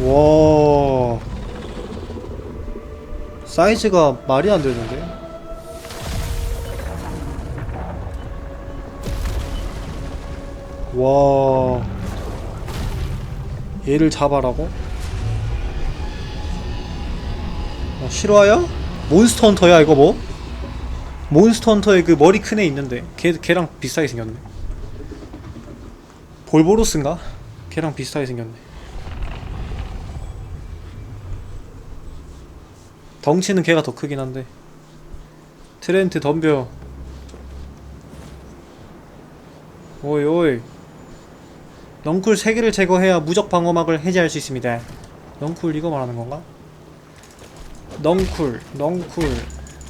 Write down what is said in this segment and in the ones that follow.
와 사이즈가 말이 안 되는데 와 얘를 잡아라고? 어, 실화야? 몬스터 헌터야 이거 뭐? 몬스터 헌터에 그 머리 큰 애 있는데 걔, 걔랑 비슷하게 생겼네 볼보로스인가? 걔랑 비슷하게 생겼네 덩치는 걔가 더 크긴 한데. 트렌트 덤벼. 오이 오이. 넝쿨 3개를 제거해야 무적 방어막을 해제할 수 있습니다. 넝쿨 이거 말하는 건가? 넝쿨 넝쿨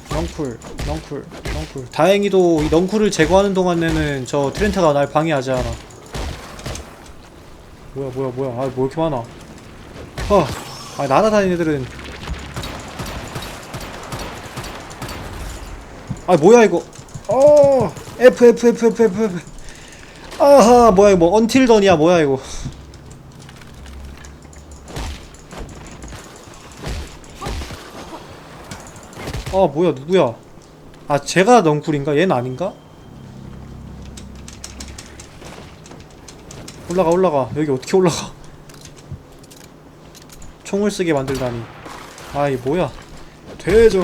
넝쿨 넝쿨 넝쿨. 다행히도 이 넝쿨을 제거하는 동안에는 저 트렌트가 날 방해하지 않아. 뭐야 뭐야 뭐야. 아뭐 이렇게 많아? 아, 아 날아다니는 애들은 아 뭐야 이거? 어 F F F F F F. 아하 뭐야 이거 뭐 언틸던이야 뭐야 이거. 아 뭐야 누구야? 아 제가 넝쿨인가? 얘는 아닌가? 올라가 올라가. 여기 어떻게 올라가? 총을 쓰게 만들다니. 아이 뭐야? 대저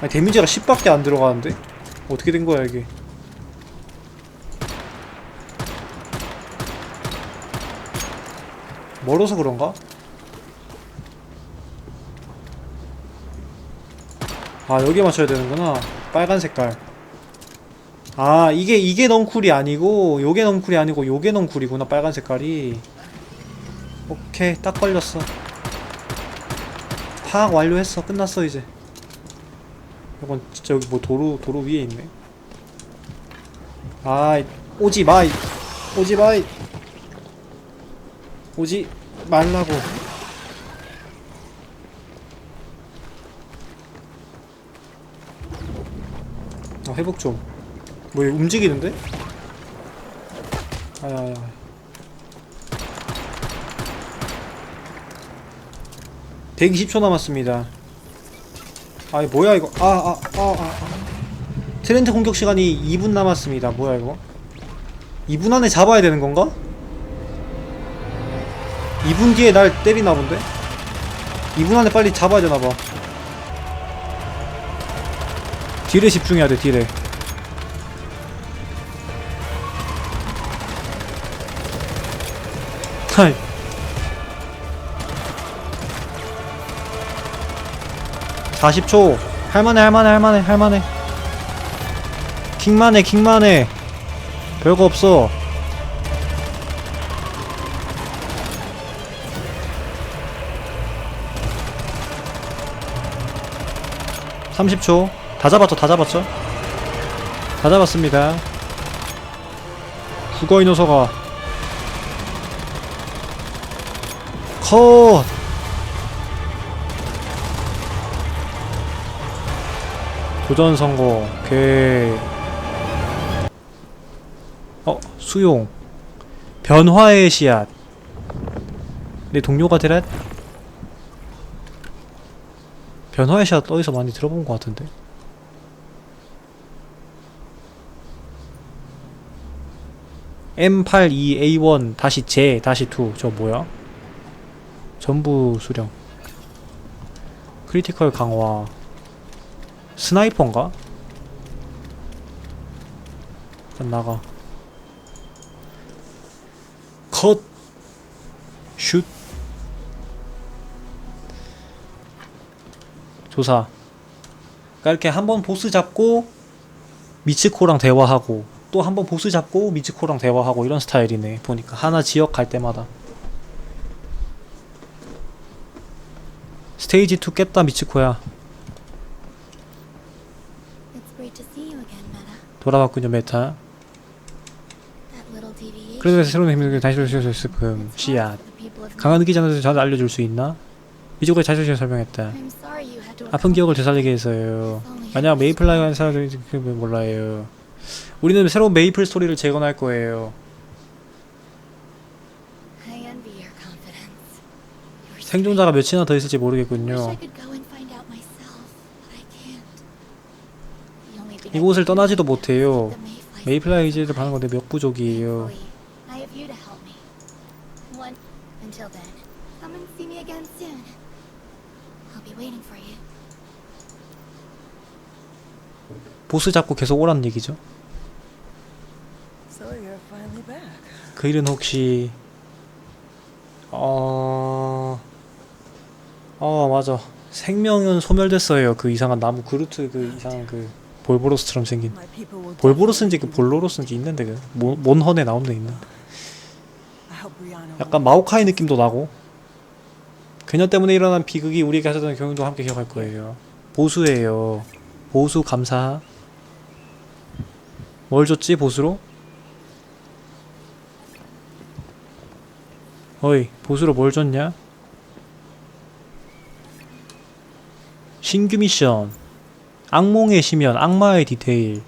아니 데미지가 10밖에 안 들어가는데? 어떻게 된 거야 이게? 멀어서 그런가? 아 여기 맞춰야 되는구나. 빨간 색깔. 아 이게 이게 넝쿨이 아니고 요게 넝쿨이 아니고 요게 넝쿨이구나 빨간 색깔이. 오케이 딱 걸렸어. 파악 완료했어. 끝났어 이제 이건 진짜 여기 뭐 도로 도로 위에 있네. 아이 오지 마이. 오지 마이. 오지 말라고. 아 회복 좀뭐 움직이는데? 아야야 120초 남았습니다 아이 뭐야 이거? 아아아아 트렌드 공격 시간이 2분 남았습니다. 뭐야 이거? 2분 안에 잡아야 되는 건가? 2분 뒤에 날 때리나 본데? 2분 안에 빨리 잡아야 되나 봐. 딜에 집중해야 돼 딜에. 하이 40초. 할만해 할만해 할만해 할만해. 킹만해 킹만해. 별거 없어. (30초) 다 잡았죠 다 잡았죠? 다 잡았습니다. 죽어 이 녀석아. 컷 도전 성공. 오케이. 어, 수용. 변화의 씨앗. 내 동료가 되라? 변화의 씨앗 어디서 많이 들어본 것 같은데. M82A1 다시 J 다시 2. 저 뭐야? 전부 수령. 크리티컬 강화. 스나이퍼인가? 일단 나가. 컷. 슛. 조사. 그러니까 이렇게 한 번 보스 잡고 미츠코랑 대화하고 또 한 번 보스 잡고 미츠코랑 대화하고 이런 스타일이네 보니까. 하나 지역 갈 때마다. 스테이지 2 깼다 미츠코야 돌아왔군요 메타 That little deviation. 그래도 새로운 힘을 다시 있을 금 씨앗 강한 느끼자마자 저한테 알려줄 수 있나? 미적으로 자세히 설명했다 아픈 기억을 되살리게 해서요 만약 메이플 라이브 하는 사람들이 그 몰라요. 우리는 새로운 메이플 스토리를 재건할 거예요. 생존자가 몇이나 더 있을지 모르겠군요. 이곳을 떠나지도 못해요. the Mayflies. 메이플 라 이즈를 파는 건데 몇 부족이에요. 보스 잡고 계속 오란 얘기죠. 그 일은 혹시 어... 어 맞아 생명은 소멸됐어요 그 이상한 나무 그루트 그 이상한 그 볼보로스처럼 생긴. 볼보로스인지 그 볼로로스인지 있는데 그 몬- 몬헌에 나오는 데 있는데 약간 마오카이 느낌도 나고. 그녀 때문에 일어난 비극이 우리에게 하셨던 경험도 함께 기억할 거예요. 보수예요. 보수 감사. 뭘 줬지 보수로? 어이 보수로 뭘 줬냐? 신규 미션 악몽의 심연 악마의 디테일